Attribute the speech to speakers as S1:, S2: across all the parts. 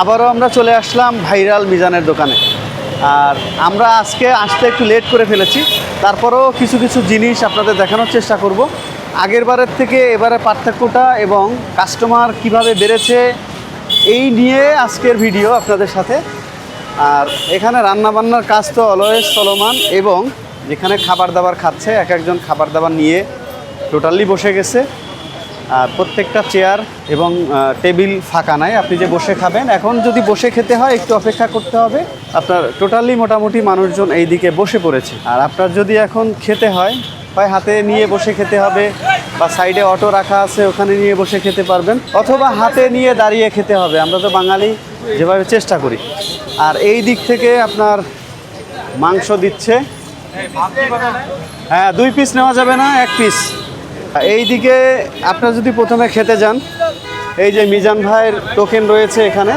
S1: আবারও আমরা চলে আসলাম ভাইরাল মিজানের দোকানে। আর আমরা আজকে আসতে একটু লেট করে ফেলেছি। তারপরেও কিছু কিছু জিনিস আপনাদের দেখানোর চেষ্টা করব। আগের বারের থেকে এবারে পার্থক্যটা এবং কাস্টমার কীভাবে বেড়েছে, এই নিয়ে আজকের ভিডিও আপনাদের সাথে। আর এখানে রান্নাবান্নার কাজ তো অলওয়েজ চলমান এবং যেখানে খাবার দাবার খাচ্ছে, এক একজন খাবার দাবার নিয়ে টোটালি বসে গেছে। প্রত্যেকটা চেয়ার এবং টেবিল ফাঁকা নাই। আপনি যে বসে খাবেন, এখন যদি বসে খেতে হয়, একটু অপেক্ষা করতে হবে। আপনার টোটালি মোটামুটি মানুষজন এই দিকে বসে পড়েছে। আর আপনার যদি এখন খেতে হয় হয় হাতে নিয়ে বসে খেতে হবে, বা সাইডে অটো রাখা আছে, ওখানে নিয়ে বসে খেতে পারবেন, অথবা হাতে নিয়ে দাঁড়িয়ে খেতে হবে। আমরা তো বাঙালি, যেভাবে চেষ্টা করি। আর এই দিক থেকে আপনার মাংস দিচ্ছে। হ্যাঁ দুই পিস নেওয়া যাবে না, এক পিস এই দিকে আপনারা যদি প্রথমে খেতে যান, এই যে মিজান ভাইয়ের টোকেন রয়েছে এখানে,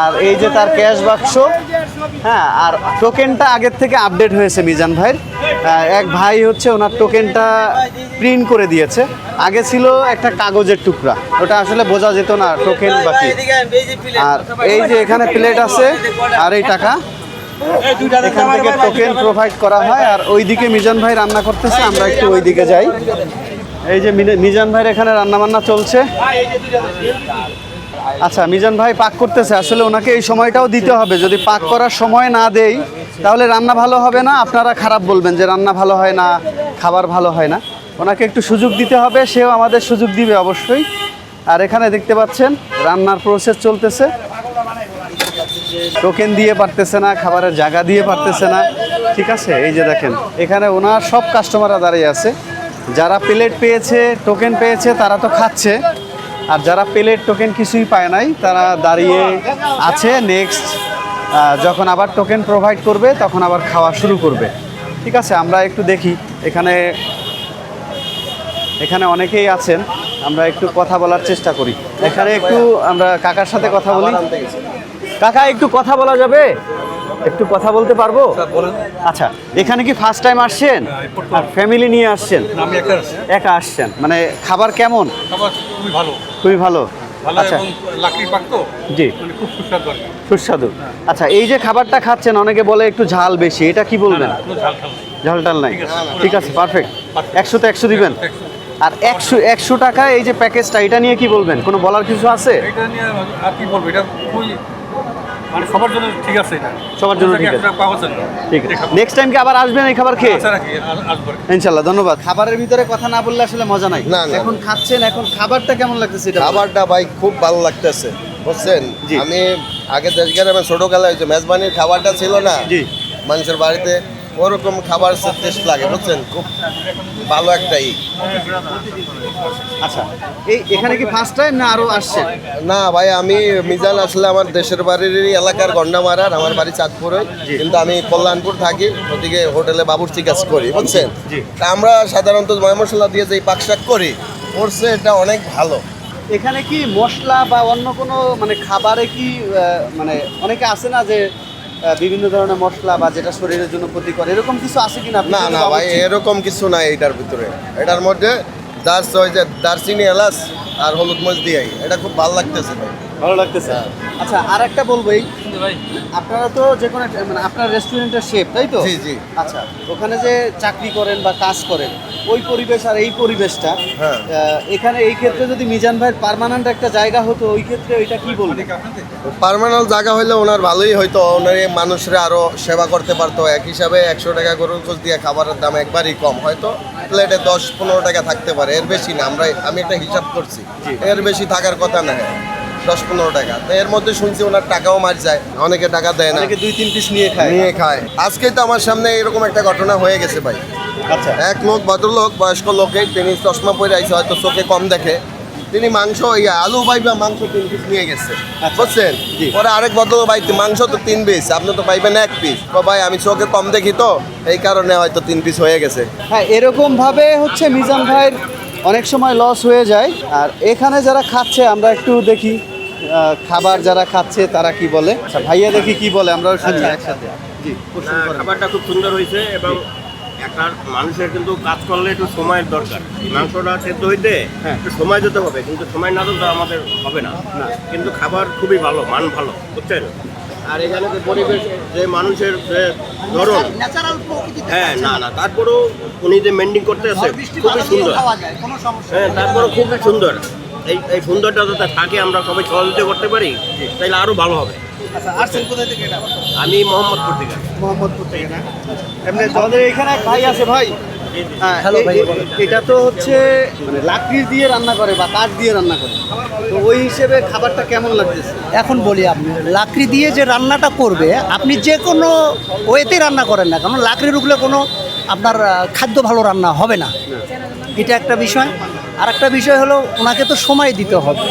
S1: আর এই যে তার ক্যাশ বাক্স হ্যাঁ আর টোকেনটা আগের থেকে আপডেট হয়েছে মিজান ভাইয়ের। এক ভাই হচ্ছে ওনার টোকেনটা প্রিন্ট করে দিয়েছে। আগে ছিল একটা কাগজের টুকরা, ওটা আসলে বোঝা যেত না টোকেন বাকি আর এই যে এখানে প্লেট আছে, আর এই টাকা, এখান থেকে টোকেন প্রোভাইড করা হয়। আর ওইদিকে মিজান ভাই রান্না করতেছে, আমরা একটু ওইদিকে যাই। এই যে মিজান ভাইয়ের এখানে রান্না বান্না চলছে। আচ্ছা মিজান ভাই পাক করতেছে। আসলে ওনাকে এই সময়টাও দিতে হবে। যদি পাক করার সময় না দেই, তাহলে রান্না ভালো হবে না? আপনারা খারাপ বলবেন যে রান্না ভালো হয় না, খাবার ভালো হয় না। ওনাকে একটু সুযোগ দিতে হবে, সেও আমাদের সুযোগ দিবে অবশ্যই। আর এখানে দেখতে পাচ্ছেন, রান্নার প্রসেস চলতেছে। টোকেন দিয়ে পারতেছে না, খাবারের জায়গা দিয়ে পারতেছে না। ঠিক আছে? এই যে দেখেন, এখানে ওনার সব কাস্টমাররা দাঁড়িয়ে আছে। যারা প্লেট পেয়েছে টোকেন পেয়েছে তারা তো খাচ্ছে। আর যারা প্লেট টোকেন কিছুই পায় নাই তারা দাঁড়িয়ে আছে নেক্সট যখন আবার টোকেন প্রোভাইড করবে তখন আবার খাওয়া শুরু করবে। ঠিক আছে আমরা একটু দেখি। এখানে এখানে অনেকেই আছেন আমরা একটু কথা বলার চেষ্টা করি। এখানে একটু আমরা কাকার সাথে কথা বলি। কাকা একটু কথা বলা যাবে? একটু কথা বলতে পারব? আচ্ছা এখানে কি ফার্স্ট টাইম আসছেন? আর ফ্যামিলি নিয়ে আসছেন। একা আসছেন? মানে খাবার কেমন?
S2: খুবই ভালো।
S1: খুবই ভালো। আচ্ছা। জি।
S2: মানে সুস্বাদু
S1: আচ্ছা এই যে খাবারটা খাচ্ছেন অনেকে বলে একটু ঝাল বেশি এটা কি বলবেন?
S2: ঝাল
S1: টাল নাই।
S2: ঠিক আছে।
S1: পারফেক্ট. একশো তো একশো দিবেন? আর একশো একশো টাকা এই যে প্যাকেজটা এটা নিয়ে কি বলবেন? কোনো বলার কিছু আছে?
S2: এটা নিয়ে আর কি বলব? এটা খুবই মানে সবার জন্য ঠিক আছে এটা।
S1: সবার জন্য ঠিক আছে। ঠিক আছে। নেক্সট টাইম কি আবার আসবেন এই খাবার খেয়ে?
S2: আচ্ছা রাখি, আ- আসব
S1: ইনশাল্লাহ ধন্যবাদ। খাবারের ভিতরে কথা না বললে আসলে মজা নাই।
S3: না,
S1: এখন খাচ্ছেন এখন খাবারটা কেমন লাগতেছে এটা
S3: খাবারটা ভাই খুব ভালো লাগতেছে বুঝছেন। আমি আগে দেশ গ্রামে ছোটবেলায় ওই যে মেজবানির খাবারটা ছিল না?
S1: জি।
S3: মানুষের বাড়িতে ওরকম খাবার টেস্ট লাগে বুঝছেন? খুব ভালো একটা ই।
S1: আচ্ছা এই এখানে কি ফার্স্ট টাইম না আরও আসছে?
S3: না ভাই আমি মিজান আসলে আমার দেশের বাড়ির এলাকার গন্ডামারার আমার বাড়ি চাঁদপুরে। কিন্তু আমি কল্যাণপুর থাকি ওদিকে হোটেলে বাবুর্চি কাজ করি বুঝছেন? তা আমরা সাধারণত ময় মশলা দিয়ে যে পাক শাক করি করছে এটা অনেক ভালো।
S1: এখানে কি মশলা বা অন্য কোনো মানে খাবারে কি মানে অনেকে আছে না যে বিভিন্ন ধরনের মশলা বা যেটা শরীরের জন্য ক্ষতিকর এরকম কিছু আছে কিনা?
S3: না না ভাই এরকম কিছু নাই এটার ভিতরে। এটার মধ্যে দার্স ওই যে দারচিনি এলাচ আর হলুদ মরিচ দিয়ে এটা খুব ভালো লাগতেছে ভাই।
S1: ভালো লাগতেছে। আচ্ছা আর একটা বলব এই আপনারা তো যে কোনো একটা- মানে আপনার রেস্টুরেন্টের শেফ তাই তো?
S3: জি, জি।
S1: আচ্ছা ওখানে যে চাকরি করেন বা কাজ করেন ওই পরিবেশ আর এই পরিবেশটা
S3: হ্যাঁ।
S1: এখানে এই ক্ষেত্রে যদি মিজান ভাইয়ের পার্মানেন্ট একটা জায়গা হতো ওই ক্ষেত্রে ওইটা কি বলবেন?
S3: পার্মানেন্ট জায়গা হইলে ওনার ভালোই হয়তো ওনার মানুষরা আরও সেবা করতে পারতো। এক হিসাবে একশো টাকা গরুর খোঁজ দিয়ে খাবারের দাম একবারই কম। হয়তো প্লেটে দশ পনেরো টাকা থাকতে পারে। এর বেশি না। আমরা আমি একটা হিসাব করছি। এর বেশি থাকার কথা না। দশ পনেরো টাকা। তো এর মধ্যে শুনছি ওনার টাকাও মার যায়। অনেকে টাকা দেয় না।
S1: অনেকে দুই তিন পিস নিয়ে খায়।
S3: নিয়ে খায়। আজকে তো আমার সামনে এরকম একটা ঘটনা হয়ে গেছে ভাই।
S1: আচ্ছা।
S3: এক লোক ভদ্রলোক বয়স্ক লোকে তিনি চশমা পরে আইছে হয়তো চোখে কম দেখে। তিনি মাংস ইয়া আলু পাইবা মাংস তিন পিস নিয়ে গেছে। বুঝছেন?
S1: জি।
S3: পরে আরেক ভদ্রলোক ভাই মাংস তো তিন পিস আপনি তো পাইবেন এক পিস তো ভাই আমি চোখে কম দেখি তো এই কারণে হয়তো তিন পিস হয়ে গেছে।
S1: হ্যাঁ এরকম ভাবে হচ্ছে মিজান ভাইয়ের অনেক সময় লস হয়ে যায়। আর এখানে যারা খাচ্ছে আমরা একটু দেখি। খাবার যারা খাচ্ছে তারা কি বলে? আচ্ছা ভাইয়া দেখি কি বলে আমরা শুনি একসাথে। জি
S4: খাবারটা খুব সুন্দর হয়েছে এবং একটা মানুষের কিন্তু কাজ করলে একটু সময়ের দরকার। মাংসটা সেদ্ধ হইতে
S1: হ্যাঁ।
S4: একটু সময় দিতে হবে কিন্তু সময় না দিলে আমাদের হবে না।
S1: না।
S4: কিন্তু খাবার খুবই ভালো মান ভালো বুঝছেন? আর এখানে যে পরিবেশ যে মানুষের যে ধরন হ্যাঁ না না। তারপরেও উনি যে মেন্টেন করতে আছে খুবই সুন্দর। হ্যাঁ তারপরে খুবই সুন্দর। এই এই সুন্দরটা যাতে থাকে আমরা সবাই সহযোগিতা করতে পারি তাহলে আরও ভালো হবে।
S1: আচ্ছা
S4: আমি মোহাম্মদপুর থেকে।
S1: মোহাম্মদপুর থেকে না? এমনি আমাদের এখানে ভাই আছে ভাই? হ্যাঁ,
S5: হ্যালো ভাই,
S1: এটা তো হচ্ছে মানে লাকড়ি দিয়ে রান্না করে বা কাঠ দিয়ে রান্না করে। তো ওই হিসেবে খাবারটা কেমন লাগতেছে?
S5: এখন বলি আপনি লাকড়ি দিয়ে যে রান্নাটা করবে আপনি যে কোনো ওয়েতে রান্না করেন না কারণ লাকড়ির উপরে কোনো আপনার খাদ্য ভালো রান্না হবে না। এটা একটা বিষয়। আর একটা বিষয় হলো, ওনাকে তো সময় দিতে হবে।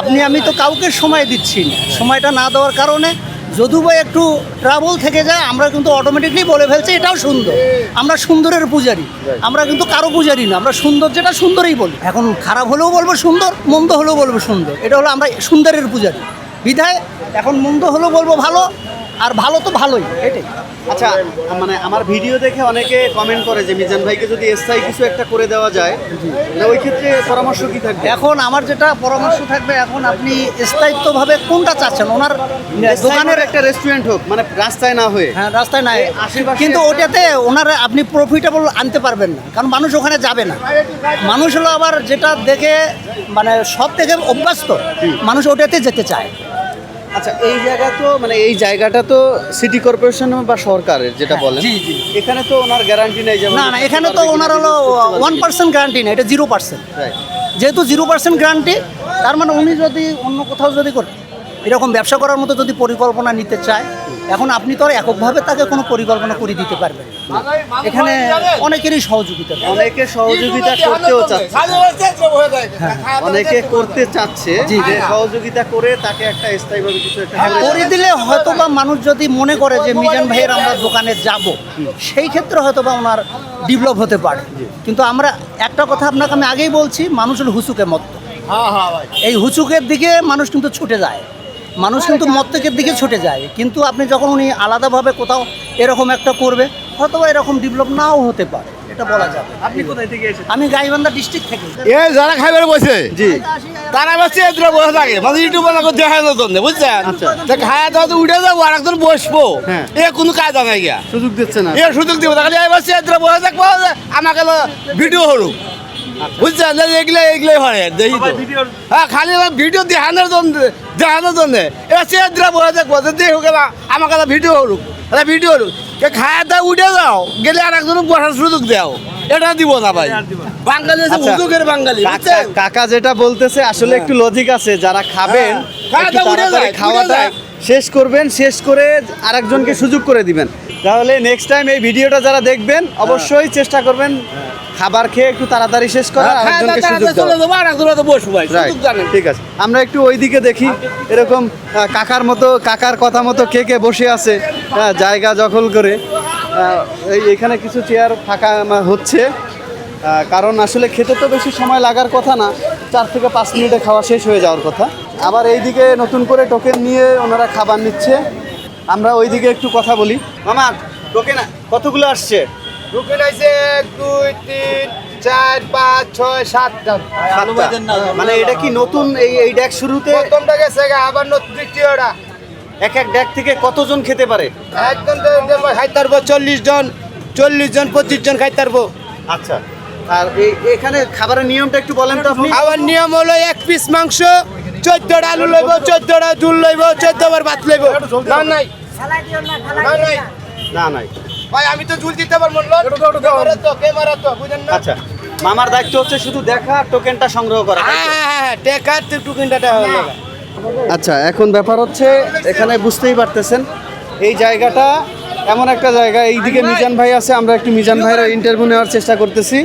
S5: আপনি, আমি তো কাউকে সময় দিচ্ছি সময়টা না দেওয়ার কারণে যদু বা একটু ট্রাবল থেকে যায়, আমরা কিন্তু অটোমেটিকলি বলে ফেলছি, এটাও সুন্দর। আমরা সুন্দরের পূজারি। আমরা কিন্তু কারও পূজারি না, আমরা সুন্দর যেটা সুন্দরই বলি। এখন খারাপ হলেও বলব সুন্দর, মন্দ হলেও বলব সুন্দর। এটা হলো আমরা সুন্দরের পূজারি। বিধায় এখন মন্দ হলেও বলব ভালো আর ভালো তো ভালোই এটাই।
S1: আচ্ছা মানে আমার ভিডিও দেখে অনেকে কমেন্ট করে যে মিজান ভাইকে যদি স্থায়ী কিছু একটা করে দেওয়া যায় তাহলে ওই ক্ষেত্রে পরামর্শ কি থাকবে?
S5: এখন আমার যেটা পরামর্শ থাকবে এখন আপনি স্থায়িত্বভাবে কোনটা চাচ্ছেন? ওনার
S1: দোকানের
S5: দোকানের
S1: একটা রেস্টুরেন্ট হোক মানে রাস্তায় না হয়ে।
S5: হ্যাঁ রাস্তায়
S1: আশেপাশে
S5: কিন্তু ওটাতে ওনারা আপনি প্রফিটেবল আনতে পারবেন না কারণ মানুষ ওখানে যাবে না। মানুষ হলো আবার যেটা দেখে মানে সব থেকে অভ্যস্ত। মানুষ ওটাতে যেতে চায়।
S1: আচ্ছা এই জায়গা তো মানে এই জায়গাটা তো সিটি কর্পোরেশন বা সরকারের যেটা বলেন?
S5: জি, জি।
S1: এখানে তো ওনার গ্যারান্টি নেই যেমন
S5: না না এখানে তো ওনার হলো ওয়ান পার্সেন্ট গ্যারান্টি নেই। এটা জিরো পার্সেন্ট যেহেতু জিরো পার্সেন্ট গ্যারান্টি তার মানে উনি যদি অন্য কোথাও যদি করে এরকম ব্যবসা করার মতো যদি পরিকল্পনা নিতে চায় এখন আপনি তো আর এককভাবে তাকে কোনো পরিকল্পনা করে দিতে পারবেন এখানে অনেকেরই সহযোগিতা
S1: অনেকে সহযোগিতা করতেও চাচ্ছে। অনেকে করতে চাচ্ছে যে সহযোগিতা করে তাকে একটা স্থায়ীভাবে কিছু একটা
S5: হ্যাঁ, করে দিলে হয়তো বা মানুষ যদি মনে করে যে মিজান ভাইয়ের আমরা দোকানে যাব সেই ক্ষেত্রে হয়তো বা ওনার ডেভেলপ হতে পারে। কিন্তু আমরা একটা কথা আপনাকে আমি আগেই বলছি মানুষ হলো হুচুকে মত এই হুচুকের দিকে মানুষ কিন্তু ছুটে যায়। মানুষ কিন্তু মত্তকের দিকে ছুটে যায়। কিন্তু আপনি যখন উনি আলাদাভাবে কোথাও এরকম একটা করবে হয়তো এরকম ডেভেলপ নাও হতে পারে। এটা বলা যাবে।
S1: আপনি কোথায় থেকে এসেছেন?
S5: আমি গাইবান্ধা ডিস্ট্রিক্ট থেকে।
S6: এ যারা খাইবার বসে।
S1: জি।
S6: তারা বসে এদের বসে থাকে। মানে ইউটিউব বানা করে দেখানোর জন্য বুঝছেন?
S1: আচ্ছা।
S6: তা খায়া দাওয়া তো উঠে যাব আর একজন বসবো।
S1: হ্যাঁ।
S6: এ কোনো কায়দা নাই গিয়া।
S1: সুযোগ দিচ্ছে না।
S6: এ সুযোগ দিব তাহলে এ বসে এদের বসে থাকব আমাকে ভিডিও হলো। বুঝছেন? এগুলো এগুলোই হয় দেখি তো। হ্যাঁ খালি ভিডিও দেখানোর জন্য দেখানোর জন্য। এবার সে এদের বসে থাকব যে দেখো গেলা আমাকে ভিডিও হলো এটা ভিডিও হলো কে খায়া দাওয়া উঠে যাও গেলে আর একজন বসার সুযোগ দাও। এটা দিব না ভাই। বাঙালি হচ্ছে
S1: আচ্ছা।
S6: হুজুগের বাঙালি
S1: কাকা- যেটা বলতেছে আসলে একটু লজিক আছে। যারা খাবেন
S6: হ্যাঁ। উঠে
S1: খাওয়াটা
S6: যায়।
S1: শেষ করবেন শেষ করে আরেকজনকে সুযোগ করে দিবেন। তাহলে নেক্সট টাইম এই ভিডিওটা যারা দেখবেন অবশ্যই চেষ্টা করবেন খাবার খেয়ে একটু তাড়াতাড়ি শেষ করা
S6: হ্যাঁ,
S1: আরেকজনকে সুযোগ
S6: একজনের তো বসবো ভাই, সুযোগ জানেন।
S1: ঠিক আছে। আমরা একটু ওইদিকে দেখি এরকম কাকার মতো কাকার কথা মতো কে কে বসে আছে জায়গা দখল করে। এই এখানে কিছু চেয়ার ফাঁকা হচ্ছে। কারণ আসলে খেতে তো বেশি সময় লাগার কথা না চার থেকে পাঁচ মিনিটে খাওয়া শেষ হয়ে যাওয়ার কথা। আবার এইদিকে নতুন করে টোকেন নিয়ে ওনারা খাবার নিচ্ছে। আমরা ওইদিকে একটু কথা বলি। মামা টোকেন কতগুলো আসছে?
S3: ঢুকে নাইছে এক দুই তিন চার পাঁচ ছয় সাতটা।
S1: সাতটা। মানে এটা কি নতুন এই এই ডেক শুরুতে?
S3: প্রথমটা গেছে আবার নতুন দ্বিতীয়টা
S1: এক এক ডেক থেকে কতজন খেতে পারে?
S3: একজন খাইতে পারব চল্লিশ জন। চল্লিশ জন পঁচিশ জন খাইতে পারব।
S1: আচ্ছা। আর এই এখানে খাবারের নিয়মটা একটু বলেন তো আপনি।
S3: খাওয়ার নিয়ম হলো এক পিস মাংস চোদ্দটা আলু লইব চোদ্দটা ঝুল লইব চোদ্দ বার ভাত লইব। না নাই। না। নাই।
S1: না নাই।
S3: ভাই আমি তো ঝুল দিতে পারব ক্যামেরা তো ক্যামেরা তো বুঝেন না?
S1: আচ্ছা মামার দায়িত্ব হচ্ছে শুধু দেখা টোকেনটা সংগ্রহ করা?
S3: হ্যাঁ হ্যাঁ হ্যাঁ টেকার তো
S1: আচ্ছা এখন ব্যাপার হচ্ছে এখানে বুঝতেই পারতেছেন এই জায়গাটা এমন একটা জায়গা এইদিকে মিজান ভাই আছে আমরা একটু মিজান ভাইয়ের ইন্টারভিউ নেওয়ার চেষ্টা করতেছি।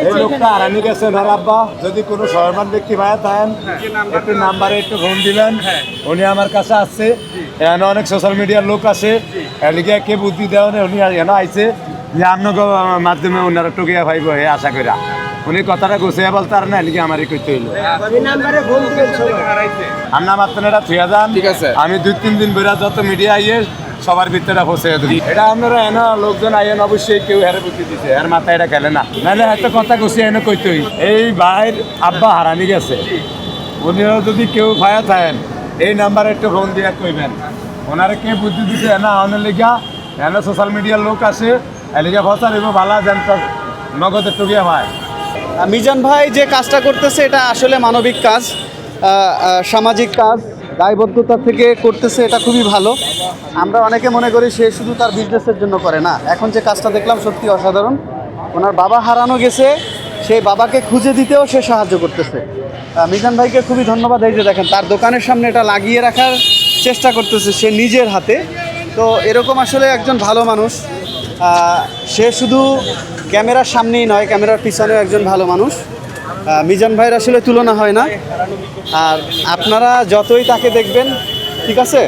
S7: এই লোকটা আরানি গেছে ওনার আব্বা। যদি কোনো সহমান ব্যক্তি ভাইয়া থাকেন একটু নাম্বারে একটু ফোন দিবেন উনি আমার কাছে আসছে। এখানে অনেক সোশ্যাল মিডিয়ার লোক আছে। এদিকে কে বুদ্ধি দেওয়া উনি এখানে আইছে। যে আপনাকে মাধ্যমে ওনারা টুকিয়া ভাইব হে আশা করা উনি কথাটা গুছিয়ে বলতে আর না এদিকে আমারই করতে হইল। আপনার মাত্র এটা থুয়া যান।
S3: ঠিক আছে।
S7: আমি দুই তিন দিন বেড়া যত মিডিয়া আইয়ে সবার ভিতরে ফসে দিই এটা আপনারা এনে লোকজন আইন অবশ্যই কেউ হেরে বুদ্ধি দিছে এর মাথায় এটা খেলে না। নাহলে হয়তো কথা কষি এনে কইতই এই ভাইয়ের আব্বা হারানি গেছে। উনিও যদি কেউ ভায়া থাকেন এই নাম্বারে একটু ফোন দিয়ে কইবেন। ওনারে কে বুদ্ধি দিছে? না অনেক লেগা এনে সোশ্যাল মিডিয়ার লোক আছে এলিগা ফসার এবং ভালো যেন তো নগদের টুকিয়া ভাই
S1: মিজান ভাই যে কাজটা করতেছে, এটা আসলে মানবিক কাজ সামাজিক কাজ, দায়বদ্ধতা থেকে করতেছে, এটা খুবই ভালো। আমরা অনেকে মনে করি সে শুধু তার বিজনেসের জন্য করে না। এখন যে কাজটা দেখলাম, সত্যি অসাধারণ। ওনার বাবা হারানো গেছে, সেই বাবাকে খুঁজে দিতেও সে সাহায্য করতেছে। মিজান ভাইকে খুবই ধন্যবাদ। এই যে দেখেন, তার দোকানের সামনে এটা লাগিয়ে রাখার চেষ্টা করতেছে সে নিজের হাতে। তো এরকম আসলে একজন ভালো মানুষ। সে শুধু ক্যামেরার সামনেই নয়, ক্যামেরার পিছনেও একজন ভালো মানুষ। মিজান ভাইয়ের আসলে তুলনা হয় না। আর আপনারা যতই তাকে দেখবেন, ঠিক আছে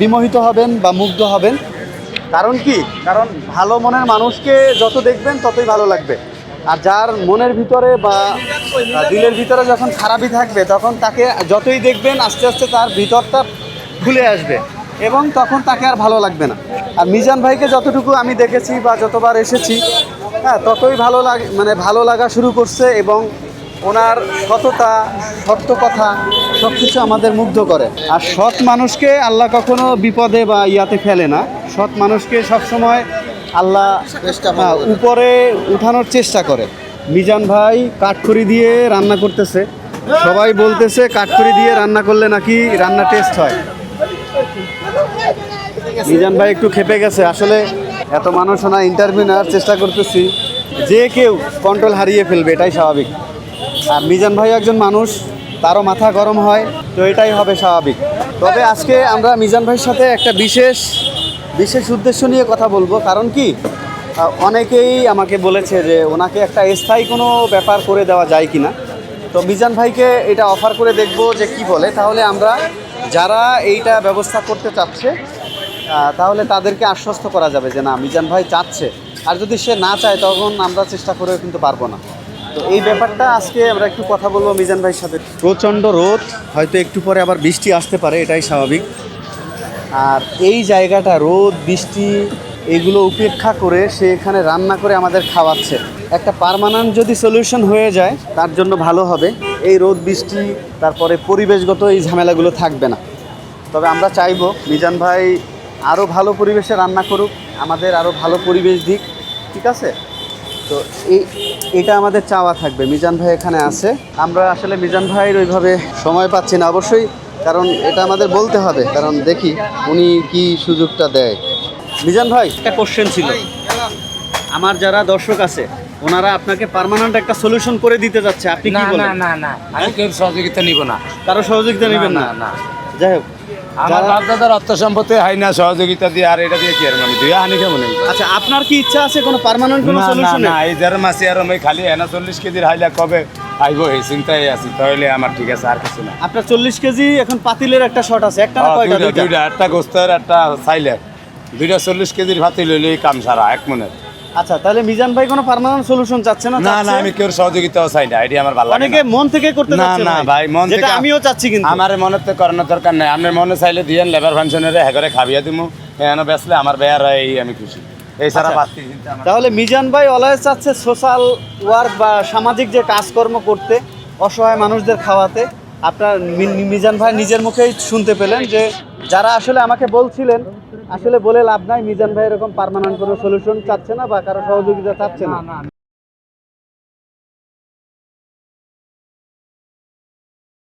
S1: বিমোহিত হবেন বা মুগ্ধ হবেন। কারণ কি? কারণ ভালো মনের মানুষকে যত দেখবেন, ততই ভালো লাগবে। আর যার মনের ভিতরে বা দিলের ভিতরে যখন খারাপই থাকবে, তখন তাকে যতই দেখবেন, আস্তে আস্তে তার ভিতরটা খুলে আসবে এবং তখন তাকে আর ভালো লাগবে না। আর মিজান ভাইকে যতটুকু আমি দেখেছি বা যতবার এসেছি হ্যাঁ ততই ভালো লাগে মানে ভালো লাগা শুরু করছে এবং ওনার সততা, সত্য কথা সব কিছু আমাদের মুগ্ধ করে। আর সৎ মানুষকে আল্লাহ কখনো বিপদে বা ইয়াতে ফেলে না। সৎ মানুষকে সবসময় আল্লাহ হ্যাঁ, উপরে উঠানোর চেষ্টা করে। মিজান ভাই কাঠখড়ি দিয়ে রান্না করতেছে। সবাই বলতেছে কাঠখড়ি দিয়ে রান্না করলে নাকি রান্না টেস্ট হয়। মিজান ভাই একটু খেপে গেছে। আসলে এত মানুষ না ইন্টারভিউ নেওয়ার চেষ্টা করতেছি। যে কেউ কন্ট্রোল হারিয়ে ফেলবে এটাই স্বাভাবিক। আর মিজান ভাই একজন মানুষ তারও মাথা গরম হয় তো এটাই হবে স্বাভাবিক। তবে আজকে আমরা মিজান ভাইয়ের সাথে একটা বিশেষ বিশেষ উদ্দেশ্য নিয়ে কথা বলব, কারণ কি অনেকেই আমাকে বলেছে যে ওনাকে একটা স্থায়ী কোনো ব্যাপার করে দেওয়া যায় কি না তো মিজান ভাইকে এটা অফার করে দেখব যে কি বলে। তাহলে আমরা যারা এইটা ব্যবস্থা করতে চাচ্ছে তাহলে তাদেরকে আশ্বস্ত করা যাবে যে না, মিজান ভাই চাচ্ছে। আর যদি সে না চায়, তখন আমরা চেষ্টা করেও কিন্তু পারব না। তো এই ব্যাপারটা আজকে আমরা একটু কথা বলব মিজান ভাইয়ের সাথে। প্রচণ্ড রোদ, হয়তো একটু পরে আবার বৃষ্টি আসতে পারে, এটাই স্বাভাবিক। আর এই জায়গাটা রোদ, বৃষ্টি, এগুলো উপেক্ষা করে সে এখানে রান্না করে আমাদের খাওয়াচ্ছে। একটা পার্মানেন্ট যদি সলিউশন হয়ে যায়, তার জন্য ভালো হবে। এই রোদ, বৃষ্টি, তারপরে পরিবেশগত এই ঝামেলাগুলো থাকবে না। তবে আমরা চাইব মিজান ভাই আরও ভালো পরিবেশে রান্না করুক, আমাদের আরও ভালো পরিবেশ দিক, ঠিক আছে? তো এই, এটা আমাদের চাওয়া থাকবে। মিজান ভাই এখানে আছে। আমরা আসলে মিজান ভাইয়ের ওইভাবে সময় পাচ্ছি না। অবশ্যই কারণ এটা আমাদের বলতে হবে কারণ দেখি উনি কি সুযোগটা দেয়। মিজান ভাই একটা কোশ্চেন ছিল। আমার যারা দর্শক আছে ওনারা আপনাকে পার্মানেন্ট একটা সলিউশন করে দিতে যাচ্ছে আপনি কি বলেন
S7: না না না আমি কেউ সহযোগিতা নিব না।
S1: কারও সহযোগিতা নেবেন না?
S7: না
S1: যাই হোক
S7: আমার
S1: যারা-
S7: বাপ দাদার অর্থ সম্পত্তি হয় না সহযোগিতা দিয়ে আর এটা দিয়ে কি আর মানে? দুই হানি কেমন
S1: আচ্ছা আপনার কি ইচ্ছা আছে কোনো পার্মানেন্ট কোনো সলিউশন
S7: না এই যার মাসি আর আমি খালি এনা চল্লিশ কেজির হাইলা কবে আইব এই চিন্তায় আছি। তাহলে আমার ঠিক আছে আর কিছু না।
S1: আপনার চল্লিশ কেজি এখন পাতিলের একটা শট আছে। একটা না
S7: হ্যাঁ,
S1: কয়টা
S7: দুইটা একটা গোস্তের একটা সাইলের দুইটা চল্লিশ কেজির ভাতি লইলে কাম সারা এক মনের।
S1: আচ্ছা তাহলে মিজান ভাই কোনো পার্মানেন্ট সলিউশন চাচ্ছে না?
S7: না না
S1: চাচ্ছে?
S7: আমি কেউ সহযোগিতাও চাই না এটি আমার ভালো লাগে
S1: অনেকে
S7: না।
S1: মন থেকে করতে
S7: না
S1: চাচ্ছে
S7: না ভাই মন
S1: যেটা
S7: থেকে
S1: আমিও চাচ্ছি কিন্তু।
S7: আমার মনে তো করানোর দরকার নাই। আপনার মনে চাইলে দিয়েন লেবার ফাংশনের হ্যাঁ করে খাবিয়া দিমু। এখানে বেসলে আমার বেয়ার এই আমি খুশি। এই সারা
S1: আচ্ছা। তাহলে মিজান ভাই অলওয়েজ চাচ্ছে সোশ্যাল ওয়ার্ক বা সামাজিক যে কাজকর্ম করতে অসহায় মানুষদের খাওয়াতে। আপনার মিজান ভাই নিজের মুখেই শুনতে পেলেন যে যারা আসলে আমাকে বলছিলেন আসলে বলে লাভ নাই মিজান ভাই এরকম পারমানেন্ট কোনো সলিউশন চাচ্ছে না বা কারও সহযোগিতা চাচ্ছে না?